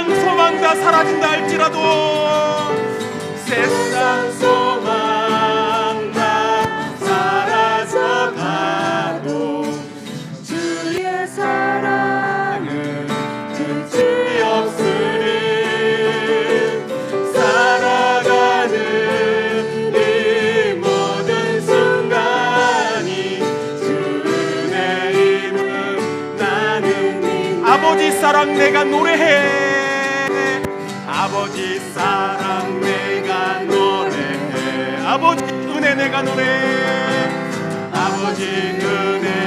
세상 소망 다 사라진다 할지라도. 세상 소망 다 사라져가도. 주의 사랑은 끝이 없으니 살아가는 이 모든 순간이 주의 이름 나는 아버지 사랑 내가 노래해. 아버지 은혜 내가 노래해. 아버지 은혜 내가 노래해. 그 사랑